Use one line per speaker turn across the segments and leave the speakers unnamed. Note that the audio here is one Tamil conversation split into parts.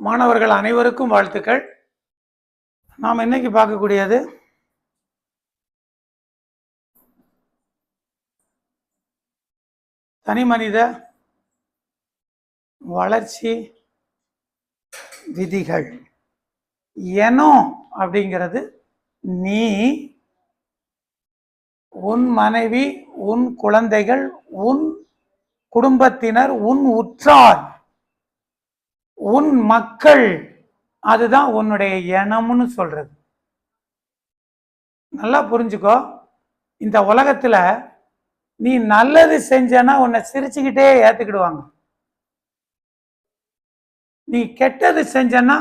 மாணவர்கள் அனைவருக்கும் வாழ்த்துக்கள். நாம் இன்னைக்கு பார்க்கக்கூடியது தனி மனித வளர்ச்சி விதிகள். எனோ அப்படிங்கிறது நீ உன் மனைவி உன் குழந்தைகள் உன் குடும்பத்தினர் உன் உற்றார் உன் மக்கள் அதுதான் உன்னுடைய இனம்னு சொல்றது. நல்லா புரிஞ்சுக்கோ. இந்த உலகத்துல நீ நல்லது செஞ்சனா உன்னை சிரிச்சுக்கிட்டே ஏத்துக்கிடுவாங்க. நீ கெட்டது செஞ்சனா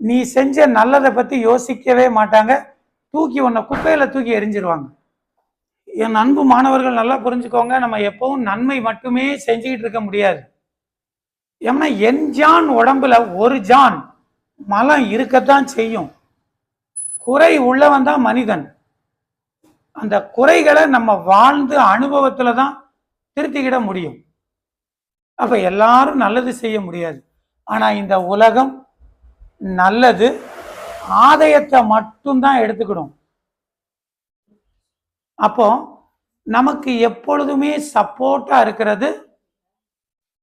நீ செஞ்ச நல்லதை பத்தி யோசிக்கவே மாட்டாங்க. தூக்கி உன்னை குப்பையில தூக்கி எரிஞ்சிருவாங்க என் அன்பு மாணவர்கள் நல்லா புரிஞ்சுக்கோங்க நம்ம எப்பவும் நன்மை மட்டுமே செஞ்சுக்கிட்டு இருக்க முடியாது. ஏன்னா என் ஜான் உடம்புல ஒரு ஜான் மலம் இருக்கத்தான் செய்யும். குறை உள்ளவன் தான் மனிதன். அந்த குறைகளை நம்ம வாழ்ந்து அனுபவத்தில் தான் திருத்திக்கிட முடியும். அப்போ எல்லாரும் நல்லது செய்ய முடியாது. ஆனால் இந்த உலகம் நல்லது ஆதாயத்தை மட்டும்தான் எடுத்துக்கிடும். அப்போ நமக்கு எப்பொழுதுமே சப்போர்ட்டா இருக்கிறது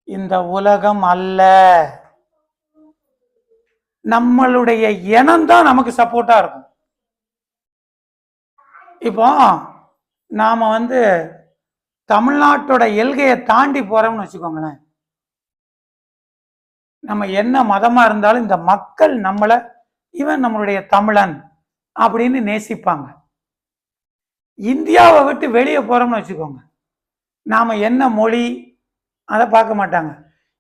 இந்த உலகம் அல்ல. நம்மளுடைய இனம் தான் நமக்கு சப்போர்ட்டா இருக்கும். இப்போ நாம் வந்து தமிழ்நாட்டோட எல்கையை தாண்டி போகிறோம்னு வச்சுக்கோங்களேன். நம்ம என்ன மதமாக இருந்தாலும் இந்த மக்கள் நம்மளை இவன் நம்மளுடைய தமிழன் அப்படின்னு நேசிப்பாங்க. இந்தியாவை விட்டு வெளியே போகிறோம்னு வச்சுக்கோங்க. நாம் என்ன மொழி அதை பார்க்க மாட்டாங்க.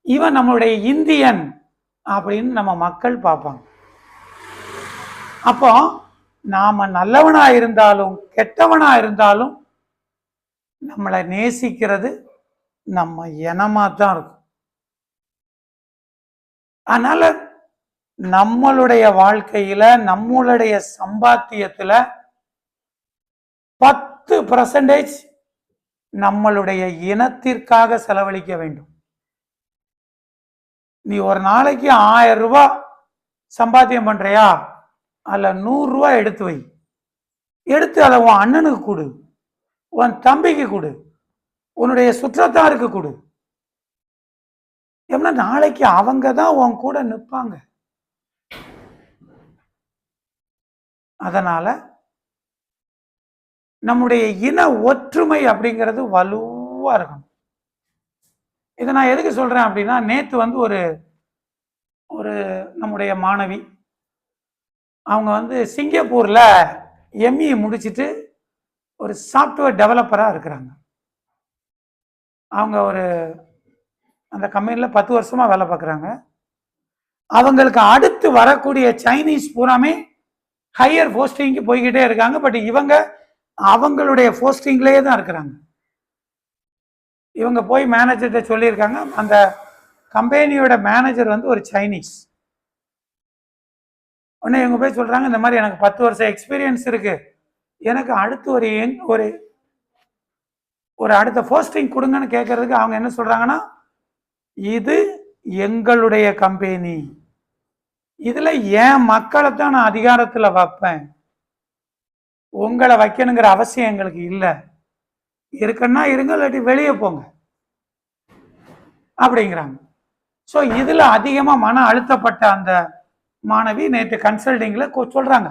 இவன் நம்மளுடைய இந்தியன் அப்படின்னு நம்ம மக்கள் பார்ப்பாங்க. அப்போ நாம நல்லவனா இருந்தாலும் கெட்டவனா இருந்தாலும் நம்மளை நேசிக்கிறது நம்ம இனமா தான் இருக்கும். அதனால நம்மளுடைய வாழ்க்கையில நம்மளுடைய சம்பாத்தியத்துல பத்து பர்சன்டேஜ் நம்மளுடைய இனத்திற்காக செலவழிக்க வேண்டும். நீ ஒரு நாளைக்கு ஆயிரம் ரூபாய் சம்பாத்தியம் பண்றியா? அதில் நூறுரூவா எடுத்து வை. எடுத்து அதை உன் அண்ணனுக்கு கொடு. உன் தம்பிக்கு கொடு. உன்னுடைய சுற்றத்தாருக்கு கொடு. எப்படின்னா நாளைக்கு அவங்க தான் உன் கூட நிற்பாங்க. அதனால் நம்முடைய இன ஒற்றுமை அப்படிங்கிறது வலுவாக இருக்கணும். இதை நான் எதுக்கு சொல்கிறேன் அப்படின்னா நேற்று வந்து ஒரு ஒரு நம்முடைய மாணவி அவங்க வந்து சிங்கப்பூரில் எம்இ முடிச்சுட்டு ஒரு சாஃப்ட்வேர் டெவலப்பராக இருக்கிறாங்க. அவங்க ஒரு அந்த கம்பெனியில் பத்து வருஷமாக வேலை பார்க்குறாங்க. அவங்களுக்கு அடுத்து வரக்கூடிய சைனீஸ் பூராமே ஹையர் போஸ்டிங்க்கு போய்கிட்டே இருக்காங்க. பட் இவங்க அவங்களுடைய போஸ்டிங்லேயே தான் இருக்கிறாங்க. இவங்க போய் மேனேஜர்கிட்ட சொல்லியிருக்காங்க. அந்த கம்பெனியோட மேனேஜர் வந்து ஒரு சைனீஸ் உடனே இவங்க போய் சொல்கிறாங்க இந்த மாதிரி எனக்கு பத்து வருஷம் எக்ஸ்பீரியன்ஸ் இருக்கு. எனக்கு அடுத்து ஒரு எங் ஒரு ஒரு அடுத்த போஸ்டிங் கொடுங்கன்னு கேட்கறதுக்கு அவங்க என்ன சொல்கிறாங்கன்னா இது எங்களுடைய கம்பெனி இதில் என் மக்களை தான் நான் அதிகாரத்தில் வைப்பேன். உங்களை வைக்கணுங்கிற அவசியம் எங்களுக்கு இல்லை. இருக்குன்னா இருங்க இல்லாட்டி வெளியே போங்க. அப்படிங்கிறாங்க. ஸோ இதில் அதிகமாக மன அழுத்தப்பட்ட அந்த மாணவி நேற்று கன்சல்டிங்ல சொல்றாங்க.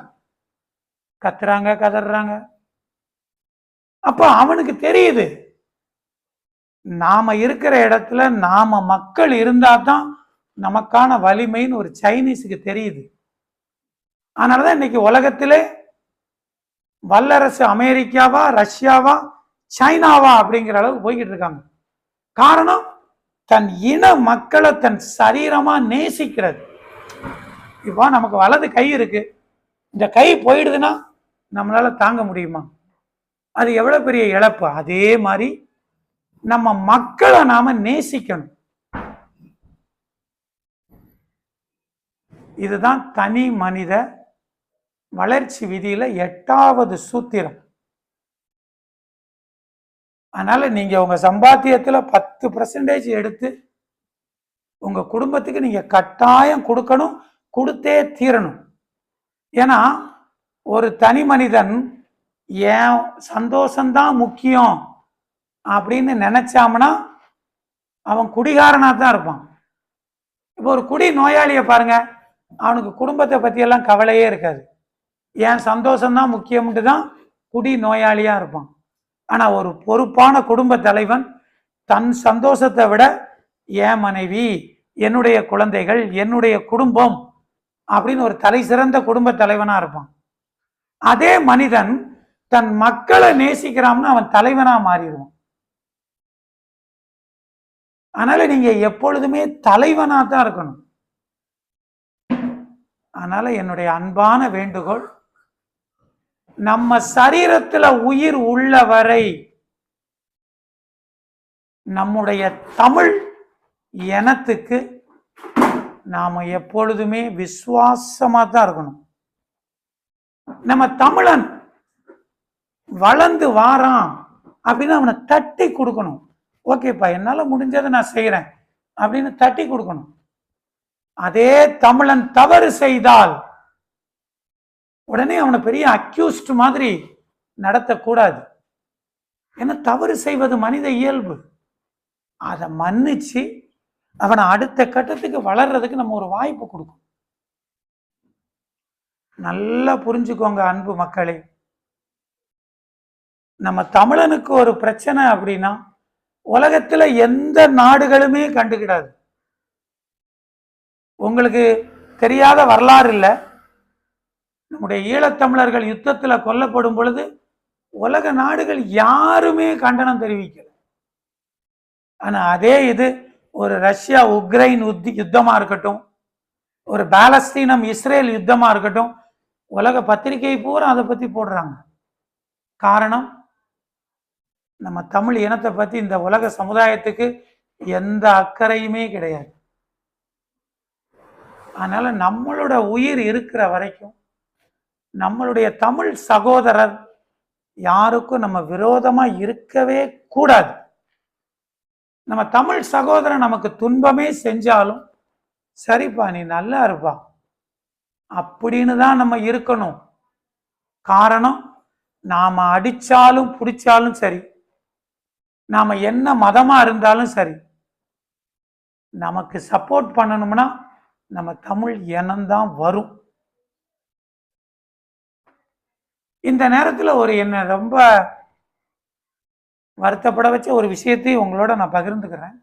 கத்துறாங்க கதறாங்க. அப்போ அவனுக்கு தெரியுது. நாம இருக்கிற இடத்துல நாம மக்கள் இருந்தா தான் நமக்கான வலிமைன்னு ஒரு சைனீஸுக்கு தெரியுது. அதனாலதான் இன்னைக்கு உலகத்திலே வல்லரசு அமெரிக்காவா ரஷ்யாவா சைனாவா அப்படிங்கிற அளவுக்கு போய்கிட்டு இருக்காங்க. காரணம் தன் இன மக்களை தன் சரீரமா நேசிக்கிறது. இப்போ நமக்கு வலது கை இருக்கு. இந்த கை போயிடுதுன்னா நம்மளால தாங்க முடியுமா? அது எவ்வளவு பெரிய இழப்பு? அதே மாதிரி நம்ம மக்களை நாம நேசிக்கணும். இதுதான் தனி மனித வளர்ச்சி விதியில எட்டாவது சூத்திரம். அதனால நீங்க உங்க சம்பாத்தியத்துல பத்து பர்சன்டேஜ் எடுத்து உங்க குடும்பத்துக்கு நீங்க கட்டாயம் கொடுக்கணும். கொடுத்தே தீரணும். ஏன்னா ஒரு தனி மனிதன் ஏன் சந்தோஷம்தான் முக்கியம் அப்படின்னு நினச்சாமனா அவன் குடிகாரனாக தான் இருப்பான். இப்போ ஒரு குடி நோயாளியை பாருங்க அவனுக்கு குடும்பத்தை பற்றியெல்லாம் கவலையே இருக்காது. என் சந்தோஷம்தான் முக்கியம்ட்டு தான் குடி நோயாளியாக இருப்பான். ஆனால் ஒரு பொறுப்பான குடும்ப தலைவன் தன் சந்தோஷத்தை விட என் மனைவி என்னுடைய குழந்தைகள் என்னுடைய குடும்பம் அப்படின்னு ஒரு தலை சிறந்த குடும்ப தலைவனாக இருப்பான். அதே மனிதன் தன் மக்களை நேசிக்கிறான்னு அவன் தலைவனாக மாறிடுவான். அதனால நீங்க எப்பொழுதுமே தலைவனாக தான் இருக்கணும். அதனால என்னுடைய அன்பான வேண்டுகோள் நம்ம சரீரத்துல உயிர் உள்ள வரை நம்முடைய தமிழ் எனத்துக்கு நாம் எப்பொழுதுமே விசுவாசமாக தான் இருக்கணும். நம்ம தமிழன் வளர்ந்து வாரான் அப்படின்னு அவனை தட்டி கொடுக்கணும். ஓகேப்பா என்னால் முடிஞ்சதை நான் செய்கிறேன் அப்படின்னு தட்டி கொடுக்கணும். அதே தமிழன் தவறு செய்தால் உடனே அவனை பெரிய அக்யூஸ்ட் மாதிரி நடத்தக்கூடாது. ஏன்னா தவறு செய்வது மனித இயல்பு. அதை மன்னிச்சு அவனை அடுத்த கட்டத்துக்கு வளர்றதுக்கு நம்ம ஒரு வாய்ப்பு கொடுக்கும். நல்லா புரிஞ்சுக்கோங்க அன்பு மக்களே. நம்ம தமிழனுக்கு ஒரு பிரச்சனை அப்படின்னா உலகத்துல எந்த நாடுகளுமே கண்டுக்கிடாது. உங்களுக்கு தெரியாத வரலாறு இல்லை. நம்முடைய ஈழத்தமிழர்கள் யுத்தத்துல கொல்லப்படும் பொழுது உலக நாடுகள் யாருமே கண்டனம் தெரிவிக்கல. ஆனா அதே இது ஒரு ரஷ்யா உக்ரைன் உத்தி யுத்தமாக இருக்கட்டும் ஒரு பாலஸ்தீனம் இஸ்ரேல் யுத்தமாக இருக்கட்டும் உலக பத்திரிகை பூரா அதை பற்றி போடுறாங்க. காரணம் நம்ம தமிழ் இனத்தை பற்றி இந்த உலக சமுதாயத்துக்கு எந்த அக்கறையுமே கிடையாது. அதனால் நம்மளோட உயிர் இருக்கிற வரைக்கும் நம்மளுடைய தமிழ் சகோதரர் யாருக்கும் நம்ம விரோதமாக இருக்கவே கூடாது. நம்ம தமிழ் சகோதரன் நமக்கு துன்பமே செஞ்சாலும் சரிப்பா நீ நல்லா இருப்பா. அப்படின்னு தான் நம்ம இருக்கணும். காரணம் நாம் அடித்தாலும் பிடிச்சாலும் சரி. நாம் என்ன மதமாக இருந்தாலும் சரி. நமக்கு சப்போர்ட் பண்ணணும்னா நம்ம தமிழ் இனம்தான் வரும். இந்த நேரத்தில் ஒரு என்ன ரொம்ப வருத்தப்பட வச்ச ஒரு விஷயத்தையும் உங்களோட நான் பகிர்ந்துக்கிறேன்.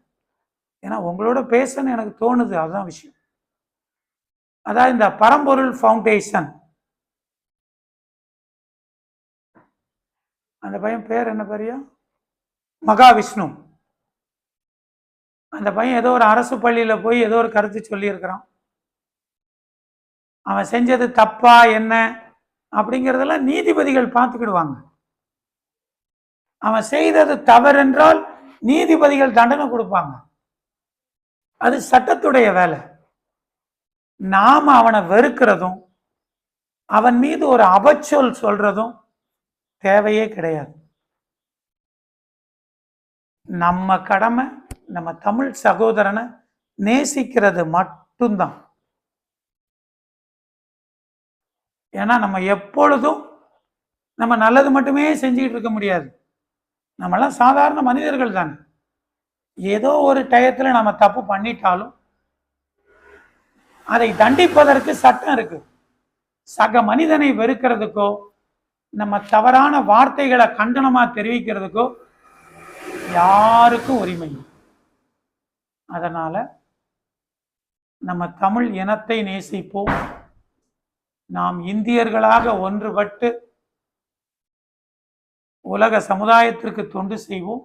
ஏன்னா உங்களோட பேசணும்னு எனக்கு தோணுது. அதுதான் விஷயம். அதாவது இந்த பரம்பொருள் ஃபவுண்டேஷன் அந்த பையன் பேர் என்ன பெரியா? மகாவிஷ்ணு. அந்த பையன் ஏதோ ஒரு அரசு பள்ளியில் போய் ஏதோ ஒரு கருத்து சொல்லியிருக்கிறான். அவன் செஞ்சது தப்பா என்ன? அப்படிங்கிறதெல்லாம் நீதிபதிகள் பார்த்துக்கிடுவாங்க. அவன் செய்தது தவறென்றால் நீதிபதிகள் தண்டனை கொடுப்பாங்க. அது சட்டத்துடைய வேலை. நாம் அவனை வெறுக்கிறதும் அவன் மீது ஒரு அபச்சொல் சொல்றதும் தேவையே கிடையாது. நம்ம கடமை நம்ம தமிழ் சகோதரனை நேசிக்கிறது மட்டும்தான். ஏன்னா நம்ம எப்பொழுதும் நம்ம நல்லது மட்டுமே செஞ்சுக்கிட்டு இருக்க முடியாது. நம்மெல்லாம் சாதாரண மனிதர்கள் தானே. ஏதோ ஒரு டயத்தில் நம்ம தப்பு பண்ணிட்டாலும் அதை தண்டிப்பதற்கு சட்டம் இருக்கு. சக மனிதனை வெறுக்கிறதுக்கோ நம்ம தவறான வார்த்தைகளை கண்டனமா தெரிவிக்கிறதுக்கோ யாருக்கும் உரிமை அதனால் அதனால நம்ம தமிழ் இனத்தை நேசிப்போம். நாம் இந்தியர்களாக ஒன்றுபட்டு உலக சமுதாயத்திற்கு தொண்டு செய்வோம்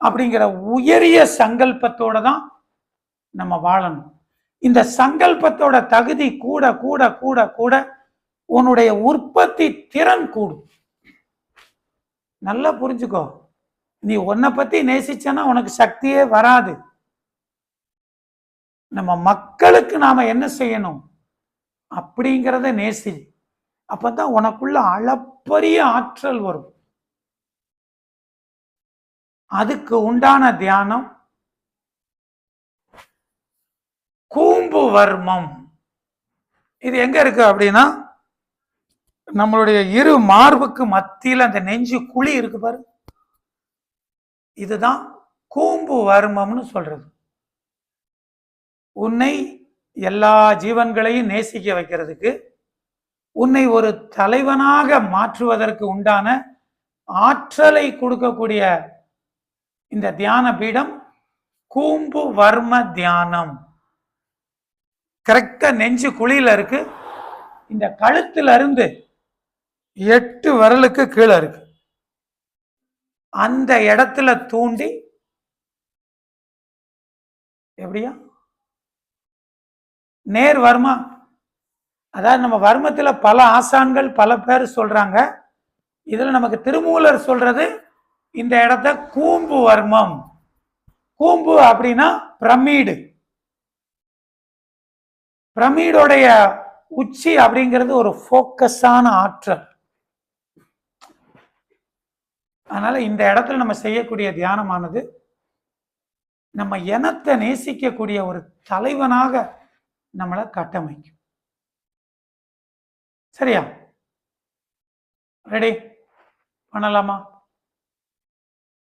அப்படிங்கிற உயரிய சங்கல்பத்தோட தான் நம்ம வாழணும். இந்த சங்கல்பத்தோட தகுதி கூட கூட கூட கூட உன்னுடைய உற்பத்தி திறன் கூடும். நல்லா புரிஞ்சுக்கோ. நீ உன்னை பத்தி நேசிச்சனா உனக்கு சக்தியே வராது. நம்ம மக்களுக்கு நாம என்ன செய்யணும்? அப்படிங்கிறத நேசி அப்பதான் உனக்குள்ள அளப்பரிய ஆற்றல் வரும். அதுக்கு உண்டான தியானம் கூம்பு வர்மம். இது எங்க இருக்கு அப்படின்னா நம்மளுடைய இரு மார்புக்கு மத்தியில் அந்த நெஞ்சு குழி இருக்கு பாரு. இதுதான் கூம்பு வர்மம்னு சொல்றது. உன்னை எல்லா ஜீவன்களையும் நேசிக்க வைக்கிறதுக்கு உன்னை ஒரு தலைவனாக மாற்றுவதற்கு உண்டான ஆற்றலை கொடுக்கக்கூடிய இந்த தியான பீடம் கூம்பு வர்ம தியானம். கரெக்டா நெஞ்சு குழியில இருக்கு. இந்த கழுத்துல இருந்து எட்டு விரலுக்கு கீழே இருக்கு. அந்த இடத்துல தூண்டி எப்படியா? நேர் வர்மா. அதாவது நம்ம வர்மத்தில் பல ஆசான்கள் பல பேர் சொல்றாங்க. இதில் நமக்கு திருமூலர் சொல்றது இந்த இடத்த கூம்பு வர்மம். கூம்பு அப்படின்னா பிரமீடு. பிரமீடோடைய உச்சி அப்படிங்கிறது ஒரு ஃபோக்கஸான ஆற்றல். அதனால இந்த இடத்துல நம்ம செய்யக்கூடிய தியானமானது நம்ம இனத்தை நேசிக்கக்கூடிய ஒரு தலைவனாக நம்மளை கட்டமைக்கும். சரியா? ரெடி பண்ணலாமா?